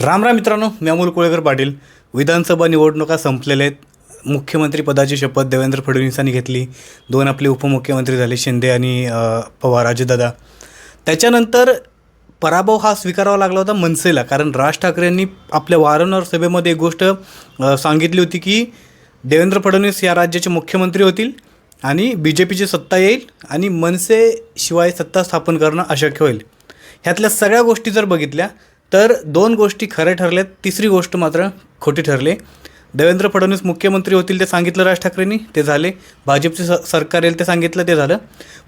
राम राम मित्रांनो मी अमोल कोळेकर पाटील. विधानसभा निवडणुका संपलेल्या आहेत. मुख्यमंत्रीपदाची शपथ देवेंद्र फडणवीसांनी घेतली. दोन आपले उपमुख्यमंत्री झाले शिंदे आणि पवार अजितदादा त्याच्यानंतर पराभव हा स्वीकारावा लागला होता मनसेला कारण राज ठाकरेंनी आपल्या वारंवार सभेमध्ये एक गोष्ट सांगितली होती की देवेंद्र फडणवीस या राज्याचे मुख्यमंत्री होतील आणि बी जे पीची सत्ता येईल आणि मनसेशिवाय सत्ता स्थापन करणं अशक्य होईल. ह्यातल्या सगळ्या गोष्टी जर बघितल्या तर दोन गोष्टी खऱ्या ठरल्यात तिसरी गोष्ट मात्र खोटी ठरली. देवेंद्र फडणवीस मुख्यमंत्री होतील ते सांगितलं राज ठाकरेंनी ते झाले. भाजपचे स सरकार येईल ते सांगितलं ते झालं.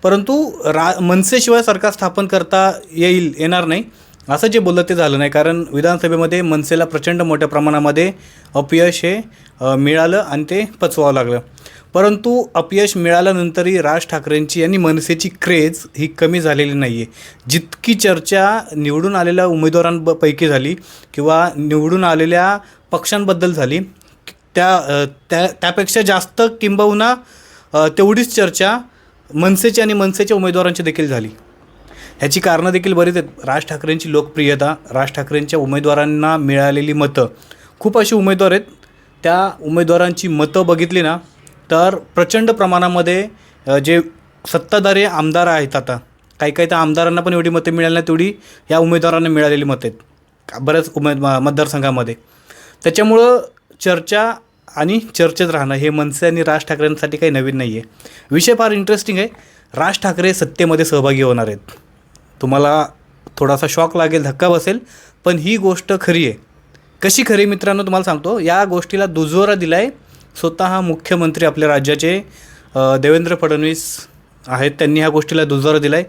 परंतु रा मनसेशिवाय सरकार स्थापन करता येईल येणार नाही. असं जे बोललं ते झालं नाही. कारण विधानसभेमध्ये मनसेला प्रचंड मोठ्या प्रमाणामध्ये अपयश हे मिळालं आणि ते पचवावं लागलं. परंतु अपयश मिळाल्यानंतरही राज ठाकरेंची आणि मनसेची क्रेज ही कमी झालेली नाही आहे जितकी चर्चा निवडून आलेल्या उमेदवारांपैकी झाली किंवा निवडून आलेल्या पक्षांबद्दल झाली त्या त्या त्यापेक्षा जास्त किंबहुना तेवढीच चर्चा मनसेची आणि मनसेच्या उमेदवारांची देखील झाली. ह्याची कारणं देखील बरीच आहेत. राज ठाकरेंची लोकप्रियता राज ठाकरेंच्या उमेदवारांना मिळालेली मतं. खूप अशी उमेदवार आहेत. त्या उमेदवारांची मतं बघितली ना तर प्रचंड प्रमाणामध्ये जे सत्ताधारी आमदार आहेत आता काही काही त्या आमदारांना पण एवढी मतं मिळाली नाही तेवढी या उमेदवारांना मिळालेली मतं आहेत. बऱ्याच उमेद म- मतदारसंघामध्ये. त्याच्यामुळं चर्चा आणि चर्चेत राहणं हे मनसे आणि राज ठाकरेंसाठी काही नवीन नाही आहे विषय फार इंटरेस्टिंग आहे. राज ठाकरे सत्तेमध्ये सहभागी होणार आहेत. तुम्हाला थोडासा शॉक लागेल धक्का बसेल पण ही गोष्ट खरी आहे. कशी खरी मित्रांनो तुम्हाला सांगतो. या गोष्टीला दुजोरा दिला आहे स्वतः मुख्यमंत्री आपल्या राज्याचे देवेंद्र फडणवीस आहेत. त्यांनी ह्या गोष्टीला दुजोरा दिला आहे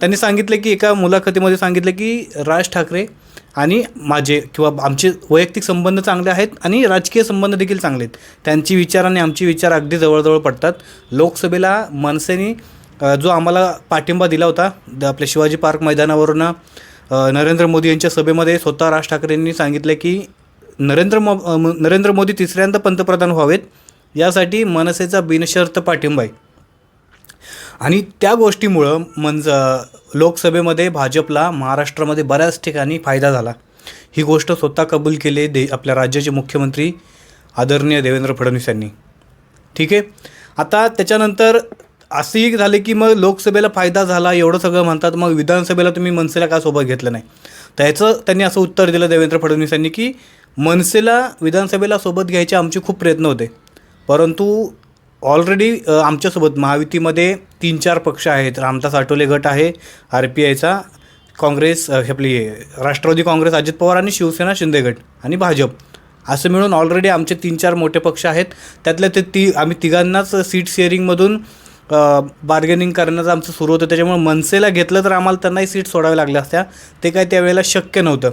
त्यांनी सांगितलं की एका मुलाखतीमध्ये सांगितलं की राज ठाकरे आणि माझे किंवा आमचे वैयक्तिक संबंध चांगले आहेत आणि राजकीय संबंध देखील चांगले आहेत. त्यांची विचार आणि आमची विचार अगदी जवळजवळ पडतात. लोकसभेला मनसेने जो आम्हाला पाठिंबा दिला होता द- आपल्या शिवाजी पार्क मैदानावरून नरेंद्र मोदी यांच्या सभेमध्ये स्वतः राज ठाकरेंनी सांगितलं की नरेंद्र मो नरेंद्र मोदी तिसऱ्यांदा पंतप्रधान व्हावेत यासाठी मनसेचा बिनशर्त पाठिंबा आहे. आणि त्या गोष्टीमुळं म्हणजे लोकसभेमध्ये भाजपला महाराष्ट्रामध्ये बऱ्याच ठिकाणी फायदा झाला. ही गोष्ट स्वतः कबूल केली दे आपल्या राज्याचे मुख्यमंत्री आदरणीय देवेंद्र फडणवीस यांनी. ठीक आहे? आता त्याच्यानंतर असंही झाले की मग लोकसभेला फायदा झाला एवढं सगळं म्हणतात मग विधानसभेला तुम्ही मनसेला का सोबत घेतलं नाही? त्याचं त्यांनी असं उत्तर दिलं देवेंद्र फडणवीस यांनी की मनसेला विधानसभेला सोबत घ्यायचे आमचे खूप प्रयत्न होते. परंतु ऑलरेडी आमच्यासोबत महायुतीमध्ये तीन चार पक्ष आहेत. रामदास आठवले गट आहे आर पी आयचा काँग्रेस आपली राष्ट्रवादी काँग्रेस अजित पवार आणि शिवसेना शिंदे गट आणि भाजप. असं मिळून ऑलरेडी आमचे तीन चार मोठे पक्ष आहेत. त्यातले ते ती आम्ही तिघांनाच सीट शेअरिंगमधून बार्गेनिंग करण्याचं आमचं सुरू होतं. त्याच्यामुळे मनसेला घेतलं तर आम्हाला त्यांनाही सीट सोडाव्या लागल्या असत्या. ते काय त्यावेळेला शक्य नव्हतं.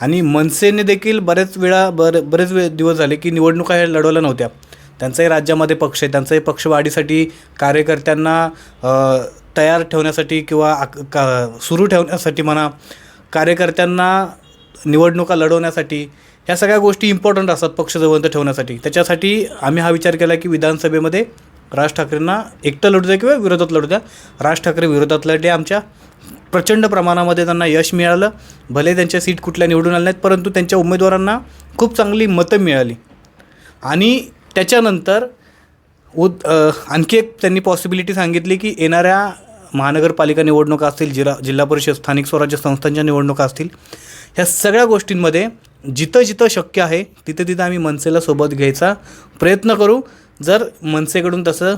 आणि मनसेने देखील बरेच वेळा बर बरेच वे दिवस झाले की निवडणुका ह्या लढवल्या नव्हत्या. त्यांचाही राज्यामध्ये पक्ष आहे. त्यांचाही पक्ष वाढीसाठी कार्यकर्त्यांना तयार ठेवण्यासाठी किंवा आक- का सुरू ठेवण्यासाठी म्हणा कार्यकर्त्यांना निवडणुका लढवण्यासाठी ह्या सगळ्या गोष्टी इम्पॉर्टंट असतात पक्ष जवळ ठेवण्यासाठी. त्याच्यासाठी आम्ही हा विचार केला की विधानसभेमध्ये राज ठाकरेंना एकटं लढू द्या किंवा विरोधात लढू द्या. राज ठाकरे विरोधात लढले आमच्या प्रचंड प्रमाणामध्ये त्यांना यश मिळालं. भले त्यांच्या सीट कुठल्या निवडून आल्या नाहीत परंतु त्यांच्या उमेदवारांना खूप चांगली मतं मिळाली. आणि त्याच्यानंतर उद आणखी एक त्यांनी पॉसिबिलिटी सांगितली की येणाऱ्या महानगरपालिका निवडणुका असतील जिल्हा जिल्हा परिषद स्थानिक स्वराज्य संस्थांच्या निवडणुका असतील ह्या सगळ्या गोष्टींमध्ये जिथं जिथं शक्य आहे तिथं तिथं आम्ही मनसेला सोबत घ्यायचा प्रयत्न करू. जर मनसेकडून तसं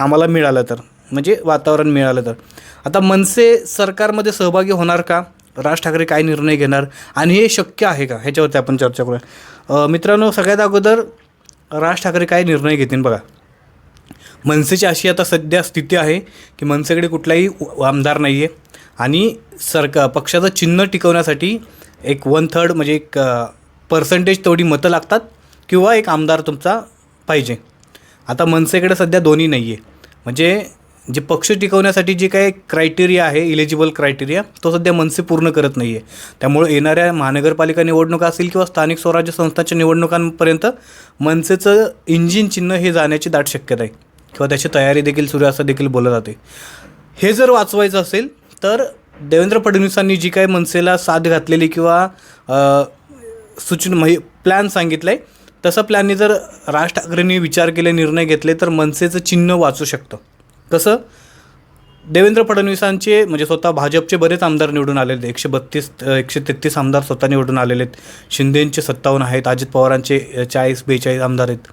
आम्हाला मिळालं तर म्हणजे वातावरण मिळालं तर. आता मनसे सरकारमध्ये सहभागी होणार का? राज ठाकरे काय निर्णय घेणार? आणि हे शक्य आहे का? ह्याच्यावरती आपण चर्चा करूया. मित्रांनो सगळ्यात अगोदर राज ठाकरे काय निर्णय घेतील बघा. मनसेची अशी आता सध्या स्थिती आहे की मनसेकडे कुठलाही आमदार नाही आहे आणि सरकार पक्षाचं चिन्ह टिकवण्यासाठी एक वन थर्ड म्हणजे एक पर्सेंटेज तेवढी मतं लागतात किंवा एक आमदार तुमचा पाहिजे. आता मनसेकडे सध्या दोन्ही नाही आहे म्हणजे जे पक्ष टिकवण्यासाठी जे काही क्रायटेरिया आहे इलिजिबल क्रायटेरिया तो सध्या मनसे पूर्ण करत नाही आहे त्यामुळे येणाऱ्या महानगरपालिका निवडणुका असतील किंवा स्थानिक स्वराज्य संस्थांच्या निवडणुकांपर्यंत मनसेचं इंजिन चिन्ह हे जाण्याची दाट शक्यता आहे. किंवा त्याची तयारी देखील सुरू असं देखील बोललं जाते हे जर वाचवायचं असेल तर देवेंद्र फडणवीसांनी जी काही मनसेला साथ घातलेली किंवा सूचना म्हणजे प्लॅन सांगितला आहे तसं प्लॅनने जर राज ठाकरेंनी विचार केले निर्णय घेतले तर मनसेचं चिन्ह वाचू शकतं. कसं? देवेंद्र फडणवीसांचे म्हणजे स्वतः भाजपचे बरेच आमदार निवडून आलेले आहेत. एकशे बत्तीस एकशे तेहतीस आमदार स्वतः निवडून आलेले आहेत. शिंदेंचे सत्तावन्न आहेत अजित पवारांचे चाळीस बेचाळीस आमदार आहेत.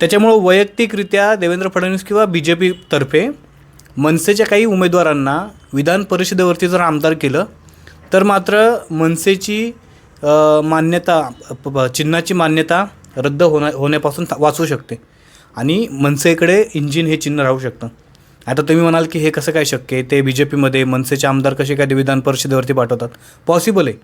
त्याच्यामुळं वैयक्तिकरित्या देवेंद्र फडणवीस किंवा बी जे पीतर्फे मनसेच्या काही उमेदवारांना विधान परिषदेवरती जर आमदार केलं तर मात्र मनसेची मान्यता प- चिन्हाची मान्यता रद्द होण्या होण्यापासून वाचू शकते. आणि मनसेकडे इंजिन हे चिन्ह राहू शकतं. आता तुम्ही म्हणाल की हे कसं काय शक्य आहे? ते बी जे पीमध्ये मनसेचे आमदार कसे काय ते विधान परिषदेवरती पाठवतात? पॉसिबल आहे.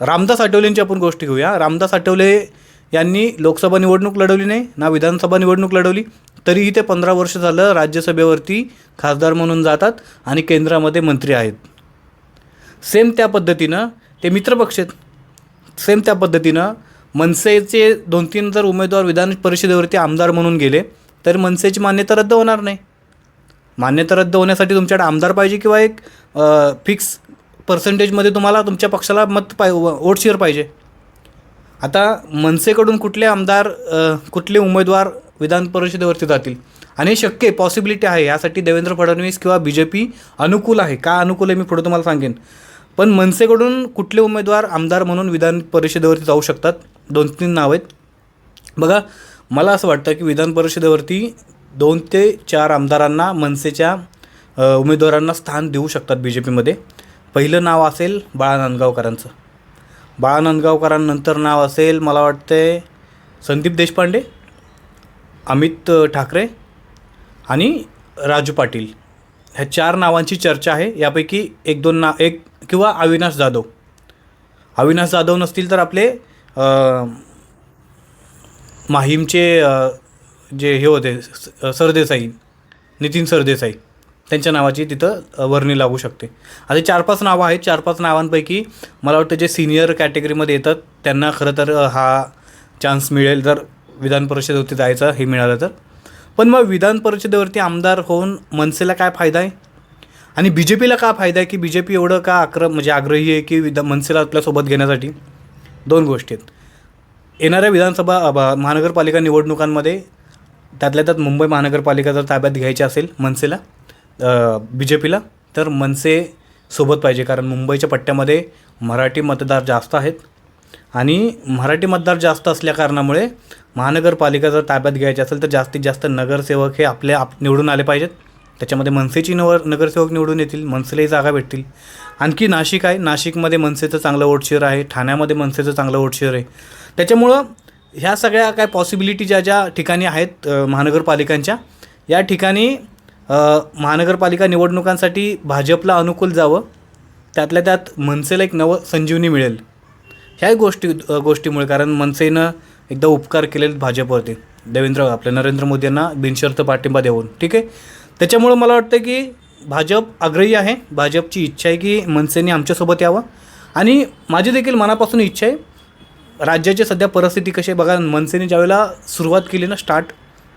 रामदास आठवलेंची आपण गोष्ट घेऊया. रामदास आठवले यांनी लोकसभा निवडणूक लढवली नाही ना विधानसभा निवडणूक लढवली तरीही ते पंधरा वर्ष झालं राज्यसभेवरती खासदार म्हणून जातात आणि केंद्रामध्ये मंत्री आहेत. सेम त्या पद्धतीनं ते मित्रपक्ष आहेत. सेम त्या पद्धतीनं मनसेचे दोन तीन जर उमेदवार विधान परिषदेवरती आमदार म्हणून गेले तर मनसेची मान्यता रद्द होणार नाही. मान्यता रद्द होण्यासाठी तुमच्याकडे आमदार पाहिजे किंवा एक फिक्स पर्सेंटेजमध्ये तुम्हाला तुमच्या पक्षाला मत पाय वोट शेअर पाहिजे. आता मनसेकडून कुठले आमदार कुठले उमेदवार विधान परिषदेवरती जातील? आणि शक्य आहे पॉसिबिलिटी आहे यासाठी देवेंद्र फडणवीस किंवा बी जे पी अनुकूल आहे. का अनुकूल आहे मी पुढे तुम्हाला सांगेन. पण मनसेकडून कुठले उमेदवार आमदार म्हणून विधान परिषदेवरती जाऊ शकतात? दोन तीन नाव आहेत. बघा मला असं वाटतं की विधान परिषदेवरती दोन ते चार आमदारांना मनसेच्या उमेदवारांना स्थान देऊ शकतात बी जे पीमध्ये पहिलं नाव असेल बाळा नांदगावकरांचं. बाळा नांदगावकरांनंतर नाव असेल मला वाटते संदीप देशपांडे अमित ठाकरे आणि राजू पाटील. ह्या चार नावांची चर्चा आहे. यापैकी एक दोन ना एक किंवा अविनाश जाधव. अविनाश जाधव नसतील तर आपले माहीमचे जे हे होते सरदेसाई नितीन सरदेसाई त्यांच्या नावाची तिथं वर्णी लागू शकते. आता चार पाच नावं आहेत. चार पाच नावांपैकी मला वाटतं जे सिनियर कॅटेगरीमध्ये येतात त्यांना खरं तर हा चान्स मिळेल. जर विधान परिषदेवरती जायचं हे मिळालं तर. पण मग विधान परिषदेवरती आमदार होऊन मनसेला काय फायदा आहे? आणि बी जे पीला का फायदा आहे? की बी जे पी एवढं का आक्र म्हणजे आग्रही आहे की विधा मनसेला आपल्यासोबत घेण्यासाठी? दोन गोष्टी आहेत. येणाऱ्या विधानसभा महानगरपालिका निवडणुकांमध्ये त्यातल्या त्यात मुंबई महानगरपालिका जर ताब्यात घ्यायची असेल मनसेला बी जे पीला तर मनसे सोबत पाहिजे. कारण मुंबईच्या पट्ट्यामध्ये मराठी मतदार जास्त आहेत आणि मराठी मतदार जास्त असल्या कारणामुळे महानगरपालिका जर ताब्यात घ्यायची असेल तर जास्तीत जास्त नगरसेवक हे आपले आप निवडून आले पाहिजेत. त्याच्यामध्ये मनसेची नवर नगरसेवक निवडून येतील मनसेलाही जागा भेटतील. आणखी नाशिक आहे. नाशिकमध्ये मनसेचं चांगलं वोट शेअर आहे. ठाण्यामध्ये मनसेचं चांगलं वोट शेअर आहे. त्याच्यामुळं ह्या सगळ्या काय पॉसिबिलिटी ज्या ज्या ठिकाणी आहेत महानगरपालिकांच्या या ठिकाणी महानगरपालिका निवडणुकांसाठी भाजपला अनुकूल जावं त्यातल्या त्यात मनसेला एक नवं संजीवनी मिळेल. ह्या गोष्टी गोष्टीमुळे कारण मनसेनं एकदा उपकार केलेले भाजपवरती. देवेंद्र आपल्या नरेंद्र मोदी यांना बिनशर्त पाठिंबा देऊन. ठीक आहे? त्याच्यामुळं मला वाटतं की भाजप आग्रही आहे. भाजपची इच्छा आहे की मनसेने आमच्यासोबत यावं. आणि माझी देखील मनापासून इच्छा आहे राज्याची सध्या परिस्थिती कशी आहे बघा मनसेने ज्यावेळेला सुरुवात केली ना स्टार्ट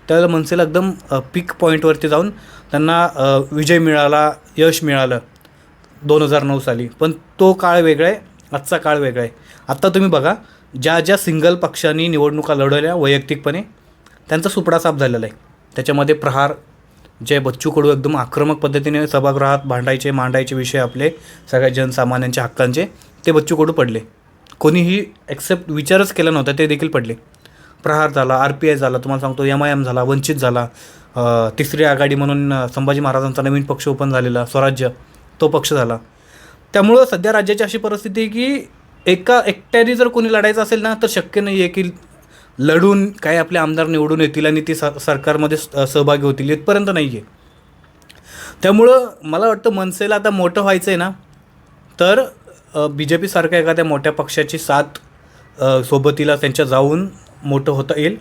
त्यावेळेला मनसेला एकदम पीक पॉईंटवरती जाऊन त्यांना विजय मिळाला यश मिळालं. दोन हजार नऊ साली. पण तो काळ वेगळा आहे आजचा काळ वेगळा आहे. आत्ता तुम्ही बघा ज्या ज्या सिंगल पक्षांनी निवडणुका लढवल्या वैयक्तिकपणे त्यांचा सुपडा साफ झालेला आहे. त्याच्यामध्ये प्रहार जे बच्चू कडू एकदम आक्रमक पद्धतीने सभागृहात भांडायचे मांडायचे विषय आपले सगळ्या जनसामान्यांच्या हक्कांचे ते बच्चू कडू पडले. कोणीही ॲक्सेप्ट विचारच केला नव्हता ते देखील पडले. प्रहार झाला आर पी आय झाला तुम्हाला सांगतो एम आय एम झाला वंचित झाला तिसरी आघाडी म्हणून संभाजी महाराजांचा नवीन पक्ष ओपन झालेला स्वराज्य तो पक्ष झाला. त्यामुळं सध्या राज्याची अशी परिस्थिती आहे की एका एकट्याने जर कोणी लढायचं असेल ना तर शक्य नाही आहे की लढून काही आपले आमदार निवडून येतील आणि ते सर सरकारमध्ये स- सहभागी होतील इथपर्यंत नाही आहे त्यामुळं मला वाटतं मनसेला आता मोठं व्हायचं आहे ना तर बी जे पीसारख्या एखाद्या मोठ्या पक्षाची साथ सोबतीला त्यांच्या जाऊन मोठं होता येईल.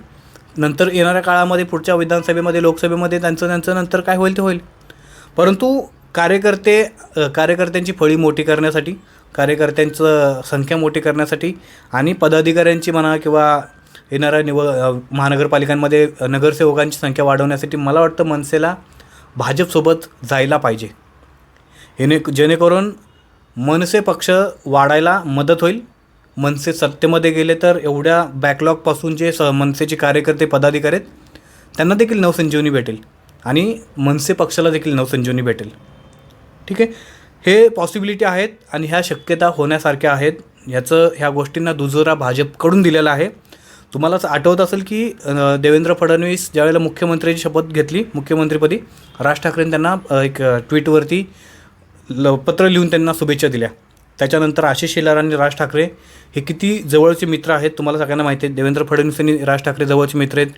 नंतर येणाऱ्या काळामध्ये पुढच्या विधानसभेमध्ये लोकसभेमध्ये त्यांचं त्यांचं नंतर काय होईल ते होईल. परंतु कार्यकर्ते कार्यकर्त्यांची फळी मोठी करण्यासाठी कार्यकर्त्यांचं संख्या मोठी करण्यासाठी आणि पदाधिकाऱ्यांची म्हणा किंवा येणाऱ्या निव महानगरपालिकांमध्ये नगरसेवकांची संख्या वाढवण्यासाठी मला वाटतं मनसेला भाजपसोबत जायला पाहिजे. येणे जेणेकरून मनसे पक्ष वाढायला मदत होईल. मनसे सत्तेमध्ये गेले तर एवढ्या बॅकलॉगपासून जे स मनसेचे कार्यकर्ते पदाधिकारी आहेत त्यांना देखील नवसंजीवनी भेटेल आणि मनसे पक्षाला देखील नवसंजीवनी भेटेल. ठीक आहे? हे पॉसिबिलिटी आहेत आणि ह्या शक्यता होण्यासारख्या आहेत. ह्याचं ह्या गोष्टींना दुजोरा भाजपकडून दिलेला आहे. तुम्हाला आठवत असेल की देवेंद्र फडणवीस ज्यावेळेला मुख्यमंत्र्याची शपथ घेतली मुख्यमंत्रीपदी राज ठाकरेंनी त्यांना एक ट्विटवरती ल पत्र लिहून त्यांना शुभेच्छा दिल्या. त्याच्यानंतर आशिष शेलार आणि राज ठाकरे हे किती जवळचे मित्र आहेत तुम्हाला सगळ्यांना माहिती आहे. देवेंद्र फडणवीस आणि राज ठाकरे जवळचे मित्र आहेत.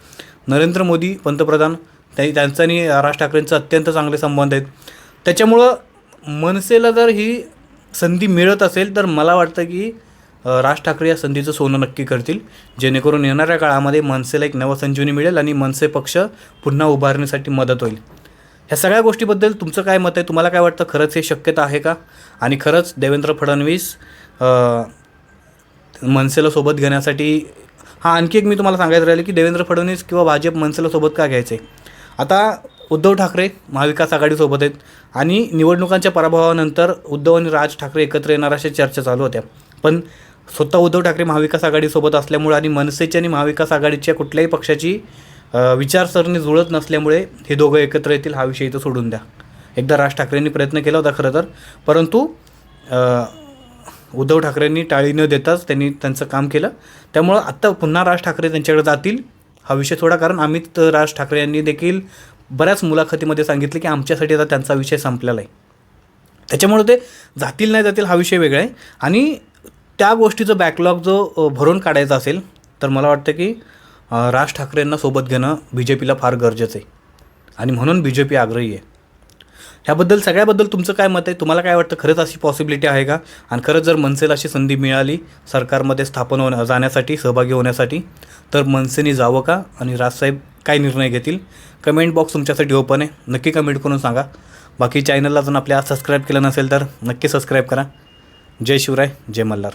नरेंद्र मोदी पंतप्रधान त्या त्यांचं आणि राज ठाकरेंचं अत्यंत चांगले संबंध आहेत. त्याच्यामुळं मनसेला जर ही संधी मिळत असेल तर मला वाटतं की राज ठाकरे या संधीचं सोनं नक्की करतील. जेणेकरून येणाऱ्या काळामध्ये मनसेला एक नवसंजीवनी मिळेल आणि मनसे पक्ष पुन्हा उभारण्यासाठी मदत होईल. ह्या सगळ्या गोष्टीबद्दल तुमचं काय मत आहे? तुम्हाला काय वाटतं? खरंच हे शक्यता आहे का? आणि खरंच देवेंद्र फडणवीस मनसेला सोबत घेण्यासाठी हा आणखी एक मी तुम्हाला सांगायचं राहिलं की देवेंद्र फडणवीस किंवा भाजप मनसेला सोबत का घ्यायचे? आता उद्धव ठाकरे महाविकास आघाडीसोबत आहेत आणि निवडणुकांच्या पराभवानंतर उद्धव आणि राज ठाकरे एकत्र येणार अशा चर्चा चालू होत्या. पण स्वतः उद्धव ठाकरे महाविकास आघाडीसोबत असल्यामुळे आणि मनसेची आणि महाविकास आघाडीच्या कुठल्याही पक्षाची विचारसरणी जुळत नसल्यामुळे हे दोघं एकत्र येतील हा विषय इथं सोडून द्या. एकदा राज ठाकरेंनी प्रयत्न केला होता खरं तर. परंतु उद्धव ठाकरेंनी टाळी न देताच त्यांनी त्यांचं काम केलं. त्यामुळं आत्ता पुन्हा राज ठाकरे त्यांच्याकडे जातील हा विषय थोडा कारण अमित राज ठाकरे यांनी देखील बऱ्याच मुलाखतीमध्ये सांगितले की आमच्यासाठी आता त्यांचा विषय संपलेला आहे. त्याच्यामुळे ते जातील नाही जातील हा विषय वेगळा आहे. आणि त्या गोष्टीचं बॅकलॉग जो भरून काढायचा असेल तर मला वाटतं की राज ठाकरेंना सोबत घेणं बी जे पीला फार गरजेचं आहे. आणि म्हणून बी जे पी आग्रही आहे. ह्याबद्दल सगळ्याबद्दल तुमचं काय मत आहे? तुम्हाला काय वाटतं? खरंच अशी पॉसिबिलिटी आहे का? आणि खरंच जर मनसेला अशी संधी मिळाली सरकारमध्ये स्थापन होण्या जाण्यासाठी सहभागी होण्यासाठी तर मनसेने जावं का? आणि राजसाहेब काय निर्णय घेतील? कमेंट बॉक्स तुमच्यासाठी ओपन आहे. नक्की कमेंट करून सांगा. बाकी चॅनलला जर आपल्या सबस्क्राईब केलं नसेल तर नक्की सबस्क्राईब करा. जय शिवराय जय मल्हार.